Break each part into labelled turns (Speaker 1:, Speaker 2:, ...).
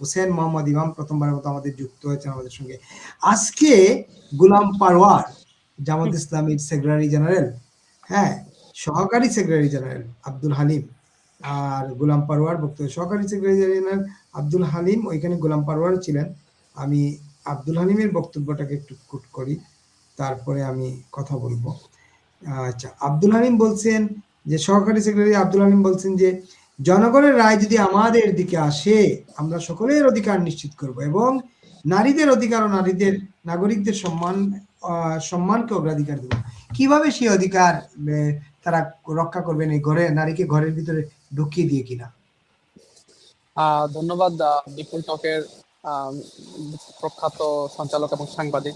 Speaker 1: হোসেন মোহাম্মদ ইমাম প্রথমবারের মতো আমাদের যুক্ত হয়েছেন আমাদের সঙ্গে। আজকে গুলাম পারওয়ার, জামাত ইসলামীর সেক্রেটারি জেনারেল হ্যাঁ সহকারী সেক্রেটারি জেনারেল আব্দুল হালিম আর গোলাম পারওয়ার বক্তব্য। সহকারী সেক্রেটারি জেনারেল আব্দুল হালিম ওইখানে গোলাম পারওয়ার ছিলেন। আমি আব্দুল হালিমের বক্তব্যটাকে একটু কুট করি, তারপরে আমি কথা বলব। আচ্ছা আব্দুল হালিম বলছেন যে, সহকারী সেক্রেটারি আব্দুল হালিম বলছেন যে জনগণের রায় যদি আমাদের দিকে আসে, আমরা সকলের অধিকার নিশ্চিত করব এবং নারীদের অধিকার ও নারীদের, নাগরিকদের সম্মান সম্মানকে অগ্রাধিকার দেব। কীভাবে সেই অধিকার তারা রক্ষা করবেন এই ঘরে, নারীকে ঘরের ভিতরে ঢুকিয়ে দিয়ে কিনা?
Speaker 2: ধন্যবাদ বিপুল টকের প্রখ্যাত সঞ্চালক এবং সাংবাদিক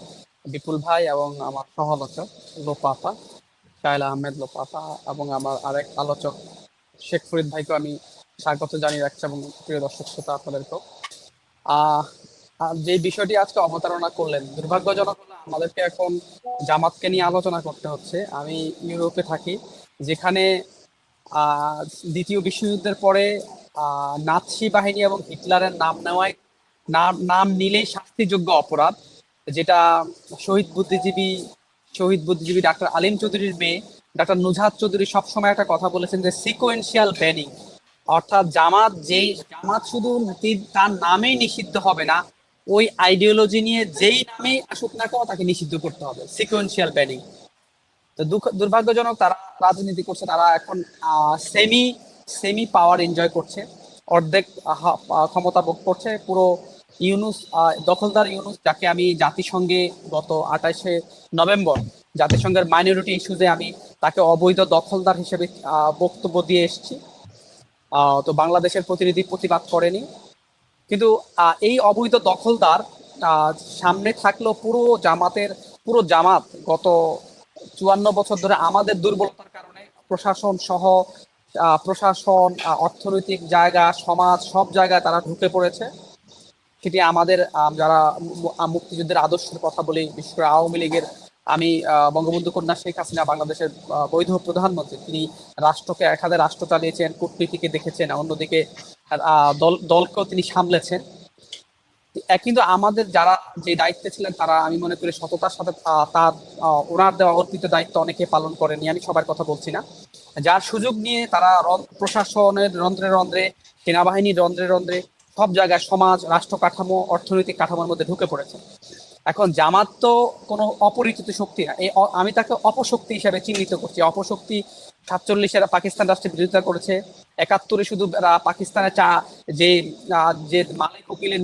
Speaker 2: বিপুল ভাই এবং আমার সহ আলোচক লোপাফা শায়লা আহমেদ লোপাফা এবং আমার আরেক আলোচক শেখ ফরিদ ভাইকে আমি স্বাগত জানিয়ে রাখছি এবং প্রিয় দর্শক শ্রোতা আপনাদেরকেও। যে বিষয়টি আজকে অবতারণা করলেন, দুর্ভাগ্যজনক আমাদেরকে এখন জামাতকে নিয়ে আলোচনা করতে হচ্ছে। আমি ইউরোপে থাকি, যেখানে দ্বিতীয় বিশ্বযুদ্ধের পরে নাৎসি বাহিনী এবং হিটলারের নাম নেওয়ায়, নাম নাম নিলেই শাস্তিযোগ্য অপরাধ, যেটা শহীদ বুদ্ধিজীবী শহীদ বুদ্ধিজীবী ডাক্তার আলিম চৌধুরীর মেয়ে ডাক্তার নুজহাত চৌধুরী সবসময় একটা কথা বলেছেন যে সিকোয়েন্সিয়াল ব্যানিং অর্থাৎ জামাত যেই, জামাত শুধু তার নামেই নিষিদ্ধ হবে না, ওই আইডিওলজি নিয়ে যেই নামেই আসুক না কেন তাকে নিষিদ্ধ করতে হবে সিকোয়েন্সিয়াল ব্যানিং তো দুর্ভাগ্যজনক তারা রাজনীতি করছে, তারা এখন সেমি সেমি পাওয়ার এনজয় করছে, অর্ধেক ক্ষমতা ভোগ করছে, পুরো ইউনুস দখলদার ইউনুস, যাকে আমি জাতিসংঘে গত আঠাশে নভেম্বর জাতিসংঘের মাইনরিটি ইস্যুতে আমি তাকে অবৈধ দখলদার হিসেবে বক্তব্য দিয়ে এসেছি। তো বাংলাদেশের প্রতিনিধি প্রতিবাদ করেনি। কিন্তু এই অবৈধ দখলদার সামনে থাকলেও পুরো জামাতের, পুরো জামাত গত চুয়ান্ন বছর ধরে আমাদের দুর্বলতার কারণে প্রশাসন সহ প্রশাসন অর্থনৈতিক জায়গা, সমাজ সব জায়গায় তারা ঢুকে পড়েছে। সেটি আমাদের যারা মুক্তিযুদ্ধের আদর্শের কথা বলি, বিশেষ করে আওয়ামী লীগের আমি বঙ্গবন্ধু কন্যা শেখ হাসিনা বাংলাদেশের বৈধ প্রধানমন্ত্রী। তিনি রাষ্ট্রকে এক হাতে রাষ্ট্র চালিয়েছেন, কূটনীতিকে দেখেছেন, অন্যদিকে দল, দলকেও তিনি সামলেছেন। কিন্তু আমাদের যারা যে দায়িত্বে ছিলেন, তারা আমি মনে করি সততার সাথে তার ওনার দেওয়া অর্পিত দায়িত্ব অনেকে পালন করেনি আমি সবার কথা বলছি না। যার সুযোগ নিয়ে তারা প্রশাসনের রন্ধ্রে রন্ধ্রে, সেনাবাহিনীর রন্ধ্রে রন্ধ্রে সব জায়গায় সমাজ, রাষ্ট্র কাঠামো, অর্থনৈতিক কাঠামোর মধ্যে ঢুকে পড়েছে। এখন জামাত তো কোনো অপরিচিত শক্তি না। আমি তাকে অপশক্তি হিসাবে চিহ্নিত করছি। অপশক্তি সাতচল্লিশে এরা পাকিস্তান রাষ্ট্রের বিরোধিতা করেছে। একাত্তরে শুধু এরা পাকিস্তানের চা যে যে মালিক উকিলের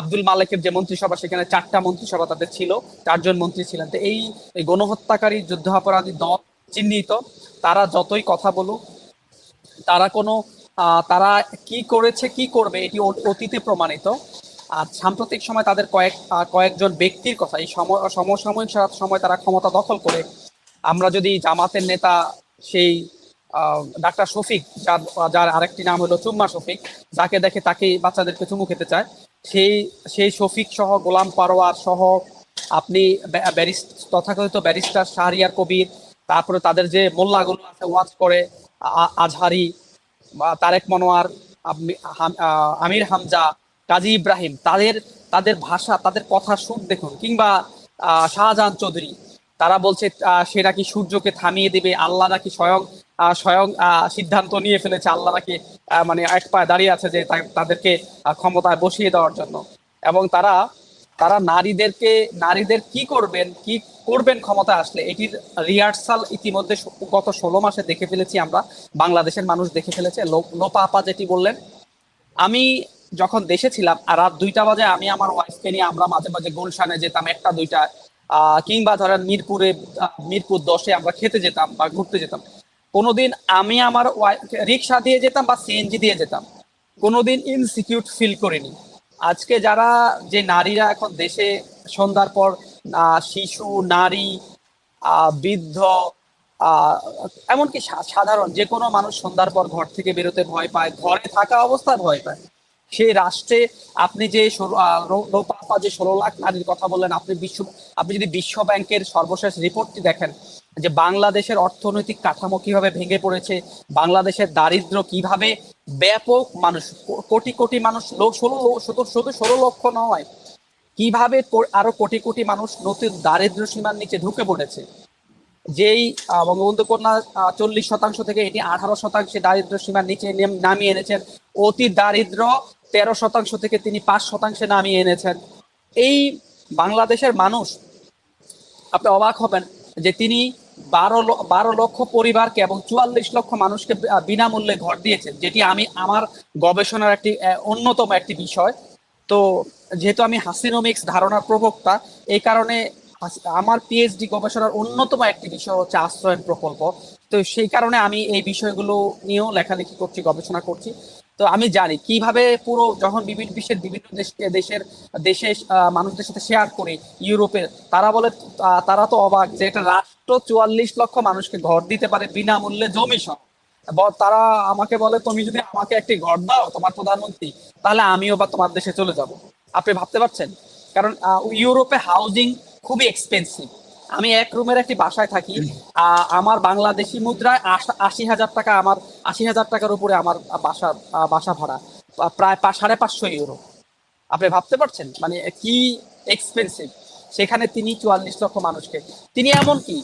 Speaker 2: আব্দুল মালিকের যে মন্ত্রিসভা, সেখানে চারটা মন্ত্রিসভা তাদের ছিল। চারজন মন্ত্রী ছিলেন। তো এই গণহত্যাকারী যুদ্ধাপরাধী দল চিহ্নিত। তারা যতই কথা বলুক, তারা কোনো তারা কি করেছে, কি করবে, এটি অতীতে প্রমাণিত। আর সাম্প্রতিক সময় তাদের কয়েক কয়েকজন ব্যক্তির কথা, এই সময় সমসাময়িক সময় তারা ক্ষমতা দখল করে। আমরা যদি জামাতের নেতা সেই ডাক্তার শফিক, যার যার আরেকটি নাম হলো চুম্মা শফিক, যাকে দেখে তাকে বাচ্চাদেরকে চুমু খেতে চায়, সেই সেই শফিক সহ গোলাম পারোয়ার সহ আপনি তথাকথিত ব্যারিস্টার শাহরিয়ার কবির, তারপরে তাদের যে মোল্লাগুলো আছে, ওয়াজ করে আজহারি তারেক মনোয়ার আমির হামজা কাজী ইব্রাহিম, তাদের তাদের ভাষা, তাদের কথা সুর দেখুন। কিংবা শাহজাহান চৌধুরী, তারা বলছে সে নাকি সূর্যকে থামিয়ে দেবে, আল্লাহ নাকি স্বয়ং স্বয়ং সিদ্ধান্ত নিয়ে ফেলেছে, আল্লাহ নাকি মানে এক পায়ে দাঁড়িয়ে আছে যে তাদেরকে ক্ষমতায় বসিয়ে দেওয়ার জন্য। এবং তারা তারা নারীদেরকে, নারীদের কি করবেন কি করবেন ক্ষমতা আসলে, এটির রিহার্সাল ইতিমধ্যে গত ষোলো মাসে দেখে ফেলেছি আমরা। বাংলাদেশের মানুষ দেখে ফেলেছে। লো- লোপা আপা যেটি বললেন, আমি যখন দেশে ছিলাম, আর রাত দুইটা বাজে আমি আমার ওয়াইফকে নিয়ে আমরা মাঝে মাঝে গুলশানে যেতাম, একটা, দুইটা কিংবা ধরেন মিরপুরে মিরপুর দশে আমরা খেতে যেতাম বা ঘুরতে যেতাম। কোনোদিন আমি আমার ওয়াইফ রিক্সা দিয়ে যেতাম বা সিএনজি দিয়ে যেতাম। কোনোদিন ইনসিকিউট ফিল করিনি। আজকে যারা, যে নারীরা এখন দেশে, সন্ধ্যার পর শিশু, নারী বৃদ্ধ এমনকি সাধারণ যে কোনো মানুষ সন্ধ্যার পর ঘর থেকে বেরোতে ভয় পায়, ঘরে থাকা অবস্থায় ভয় পায়। সেই রাষ্ট্রে আপনি যে রোপাপা যে ষোলো লাখ নারীর কথা বললেন, আপনি বিশ্ব, আপনি যদি বিশ্ব ব্যাংকের সর্বশেষ রিপোর্টটি দেখেন, যে বাংলাদেশের অর্থনৈতিক কাঠামো কীভাবে ভেঙে পড়েছে, বাংলাদেশের দারিদ্র কীভাবে ব্যাপক মানুষ কোটি কোটি মানুষ ষোলো, শুধু শুধু ষোলো লক্ষ নয়, কীভাবে আরও কোটি কোটি মানুষ নতুন দারিদ্র সীমার নিচে ঢুকে পড়েছে। যেই বঙ্গবন্ধু কন্যা চল্লিশ শতাংশ থেকে এটি আঠারো শতাংশে দারিদ্র সীমার নিচে নামিয়ে এনেছেন, অতি দারিদ্র তেরো শতাংশ থেকে তিনি পাঁচ শতাংশে নামিয়ে এনেছেন। এই বাংলাদেশের মানুষ, আপনি অবাক হবেন যে তিনি বারো বারো লক্ষ পরিবারকে এবং চুয়াল্লিশ লক্ষ মানুষকে বিনামূল্যে ঘর দিয়েছেন, যেটি আমি, আমার গবেষণার একটি অন্যতম একটি বিষয়। তো যেহেতু আমি হাসিনোমিক্স ধারণার প্রবক্তা, এই কারণে আমার পিএইচডি গবেষণার অন্যতম একটি বিষয় হচ্ছে আশ্রয়ন প্রকল্প। তো সেই কারণে আমি এই বিষয়গুলো নিয়েও লেখালেখি করছি, গবেষণা করছি। তো আমি জানি কীভাবে পুরো যখন বিভিন্ন বিশ্বের বিভিন্ন দেশকে দেশের দেশে মানুষদের সাথে শেয়ার করি ইউরোপের, তারা বলে তারা তো অবাক যে একটা রাষ্ট্র চুয়াল্লিশ লক্ষ মানুষকে ঘর দিতে পারে বিনামূল্যে জমি সহ। তারা আমাকে বলে, তুমি যদি আমাকে একটি ঘর দাও, তোমার প্রধানমন্ত্রী, তাহলে আমিও বা তোমার দেশে চলে যাব। আপনি ভাবতে পারছেন? কারণ ইউরোপে হাউজিং খুবই এক্সপেন্সিভ আমি এক রুমের একটি বাসায় থাকি আমার বাংলাদেশি মুদ্রায় আশ- হাজার টাকা আমার, আশি হাজার টাকার উপরে আমার বাসা বাসা ভাড়া প্রায় সাড়ে পাঁচশো ইউরো। আপনি ভাবতে পারছেন? মানে কি এক্সপেন্সিভ সেখানে তিনি চুয়াল্লিশ লক্ষ মানুষকে, তিনি এমন কি?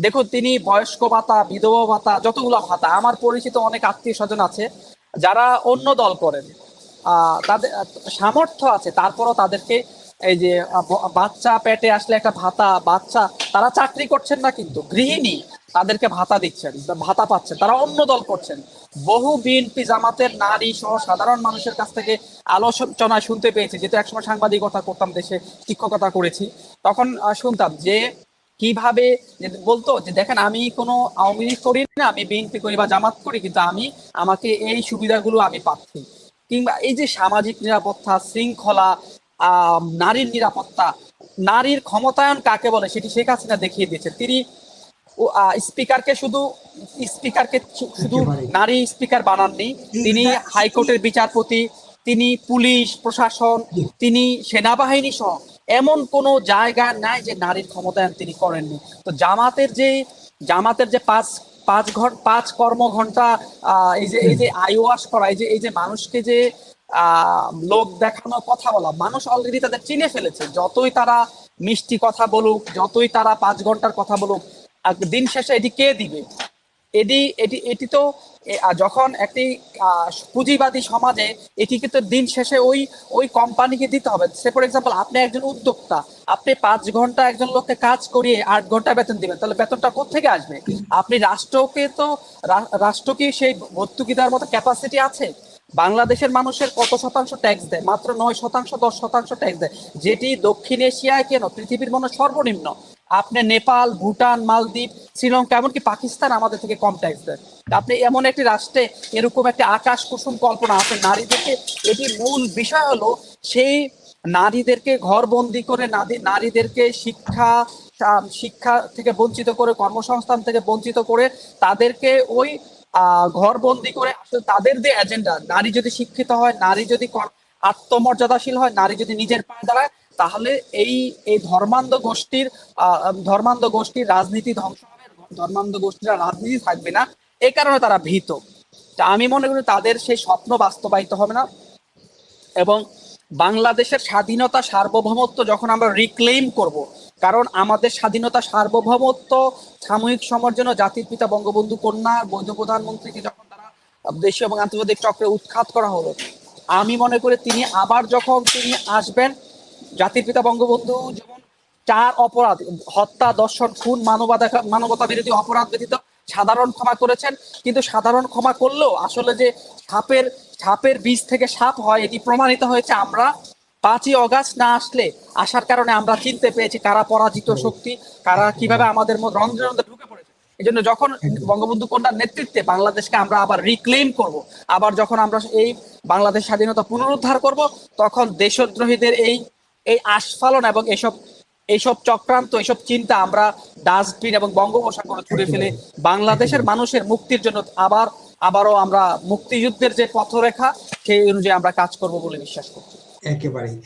Speaker 2: দেখুন, তিনি বয়স্ক ভাতা, বিধবা ভাতা, যতগুলো ভাতা, আমার পরিচিত অনেক আত্মীয় স্বজন আছে, যারা অন্য দল করেন তাদের, সামর্থ্য আছে, তারপরও তাদেরকে এই যে বাচ্চা পেটে আসলে একটা ভাতা, বাচ্চা, তারা চাকরি করছেন না কিন্তু, গৃহিণী তাদেরকে ভাতা দিচ্ছেন, ভাতা পাচ্ছেন, তারা অন্য দল করছেন। বহু বিএনপি জামাতের নারী সহ সাধারণ মানুষের কাছ থেকে আলোচনা শুনতে পেয়েছি, যেহেতু একসময় সাংবাদিকতা করতাম, দেশে শিক্ষকতা করেছি। তখন শুনতাম যে, কীভাবে বলতো যে, দেখেন, আমি কোনো আওয়ামী লীগ করি না, আমি বিএনপি করি বা জামাত করি, কিন্তু আমি, আমাকে এই সুবিধাগুলো আমি পাচ্ছি। কিংবা এই যে সামাজিক নিরাপত্তা, শৃঙ্খলা নারীর নিরাপত্তা নারীর ক্ষমতায়ন কাকে বলে সেটি শেখ হাসিনা দেখিয়ে দিয়েছে। তিনি স্পিকারকে শুধু স্পিকারকে শুধু নারী স্পিকার বানাননি। তিনি হাইকোর্টের বিচারপতি তিনি পুলিশ প্রশাসন তিনি সেনাবাহিনী সহ এমন কোনো জায়গা নাই যে নারীর ক্ষমতায়ন তিনি করেননি। তো জামাতের যে জামাতের যে পাঁচ পাঁচ ঘণ্টা পাঁচ কর্ম ঘণ্টা আহ, এই যে এই যে আইওয়াস করা এই যে এই যে মানুষকে যে লোক দেখানো কথা বলা। মানুষ অলরেডি তাদের চিনে ফেলেছে। যতই তারা মিষ্টি কথা বলুক, যতই তারা পাঁচ ঘণ্টার কথা বলুক দিন শেষে এটি কে দিবে? এটি এটি এটি তো যখন একটি পুঁজিবাদী সমাজে এটি কিন্তু দিন শেষে ওই ওই কোম্পানিকে দিতে হবে। সে ফর এক্সাম্পল আপনি একজন উদ্যোক্তা, আপনি পাঁচ ঘণ্টা একজন লোককে কাজ করিয়ে আট ঘণ্টা বেতন দিবেন, তাহলে বেতনটা কোথেকে আসবে? আপনি রাষ্ট্রকে তো রাষ্ট্র কি সেই ভর্তুকি দেওয়ার মতো ক্যাপাসিটি আছে? বাংলাদেশের মানুষের কত শতাংশ ট্যাক্স দেয়? মাত্র নয় শতাংশ, দশ শতাংশ ট্যাক্স দেয়। যেটি দক্ষিণ এশিয়ায় কেন? পৃথিবীর মনে সর্বনিম্ন। আপনি নেপাল, ভুটান, মালদ্বীপ, শ্রীলঙ্কা, এমনকি পাকিস্তান আমাদের থেকে কম ট্যাক্স দেয়। আপনি এমন একটি রাষ্ট্রে এরকম একটা আকাশ কুসুম কল্পনা আছে, নারীদেরকে এটি মূল বিষয় হলো সেই নারীদেরকে ঘর বন্দি করে নারী নারীদেরকে শিক্ষা শিক্ষা থেকে বঞ্চিত করে, কর্মসংস্থান থেকে বঞ্চিত করে তাদেরকে ওই ঘর বন্দি করে আসলে তাদের যে এজেন্ডা নারী যদি শিক্ষিত হয়, নারী যদি আত্মমর্যাদাশীল হয়, নারী যদি নিজের পায়ে দাঁড়ায়, তাহলে এই এই ধর্মান্ধ গোষ্ঠীর ধর্মান্ধ গোষ্ঠীর রাজনীতি ধ্বংস হবে। ধর্মান্ধ গোষ্ঠীরা রাজনীতি থাকবে না। এই কারণে তারা ভীত। আমি মনে করি তাদের সেই স্বপ্ন বাস্তবায়িত হবে না। এবং বাংলাদেশের স্বাধীনতা সার্বভৌমত্ব যখন আমরা রিক্লেইম করব কারণ আমাদের স্বাধীনতা সার্বভৌমত্ব সাময়িক সময়ের জন্য জাতির পিতা বঙ্গবন্ধু কন্যা, বৈধ প্রধানমন্ত্রীকে যখন তারা দেশীয় এবং আন্তর্জাতিক চক্রে উৎখাত করা হলো, আমি মনে করি তিনি আবার যখন তিনি আসবেন, জাতির পিতা বঙ্গবন্ধু যেমন চার অপরাধ, হত্যা, দর্শন, খুন, মানবতা মানবতা বিরোধী অপরাধ ব্যতীত সাধারণ ক্ষমা করেছেন, কিন্তু সাধারণ ক্ষমা করলেও আসলে যে সাপের সাপের বীজ থেকে সাপ হয়, এটি প্রমাণিত হয়েছে আমরা পাঁচই অগাস্ট না আসলে আসার কারণে আমরা চিনতে পেরেছি কারা পরাজিত শক্তি, কারা কীভাবে আমাদের রন্ধ্রে ঢুকে পড়েছে। এই জন্য যখন বঙ্গবন্ধু কন্যার নেতৃত্বে বাংলাদেশকে আমরা আবার রিক্লেম করব, আবার যখন আমরা এই বাংলাদেশ স্বাধীনতা পুনরুদ্ধার করব, তখন দেশদ্রোহীদের এই এই আস্ফালন এবং এসব এইসব চক্রান্ত এইসব চিন্তা আমরা ডাস্টবিন এবং বঙ্গোপসাগরে ছুড়ে ফেলে বাংলাদেশের মানুষের মুক্তির জন্য আবার, আবারও আমরা মুক্তিযুদ্ধের যে পথরেখা, সেই অনুযায়ী আমরা কাজ করব বলে বিশ্বাস করি
Speaker 1: একেবারেই